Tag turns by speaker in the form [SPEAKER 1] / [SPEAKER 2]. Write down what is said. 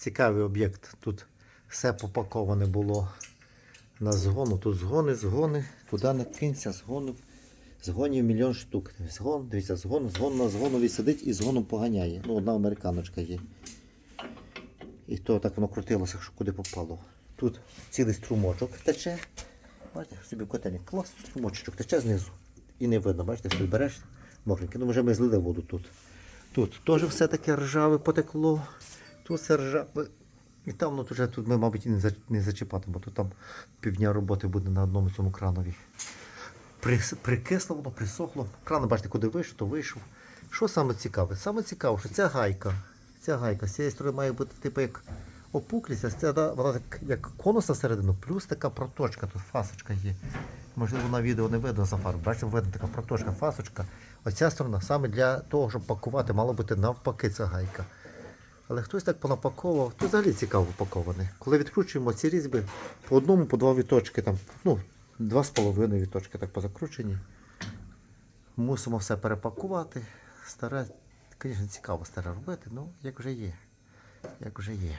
[SPEAKER 1] цікавий об'єкт. Тут все попаковане було на згону. Тут згони, згони, туди не кинься, згонів. Згонів мільйон штук. Згон, дивіться, згон, згон на згонові сидить і згоном поганяє. Ну, одна американочка є. І то так воно крутилося, що куди попало. Тут цілий струмочок тече. Бачите, собі в. Клас, струмочок тече знизу. І не видно, бачите, собі береш мокренький. Ну, вже ми злили воду тут. Тут теж все таке ржаве потекло. Тут все ржаве. І там ну, вже тут ми, мабуть, і не, за- не зачіпатимо, бо тут там півдня роботи буде на одному цьому кранові. Прис, прикисло воно, присохло. Кран, бачите, куди вийшов, то вийшов. Що саме цікаве? Саме цікаве, що ця гайка, ця гайка з цієї сторони має бути типу як опуклість, а да, вона так, як конус на середину, плюс така проточка, тут фасочка є. Можливо, на відео не видно за фарб. Бачите, видно така проточка, фасочка. Оця сторона саме для того, щоб пакувати, мало бути навпаки ця гайка. Але хтось так понапаковував, то взагалі цікаво упакований. Коли відкручуємо ці різьби по одному, по два віточки, там, ну, два з половиною віточки так позакручені. Мусимо все перепакувати. Старе, звісно, цікаво старе робити, ну як вже є. Як вже є.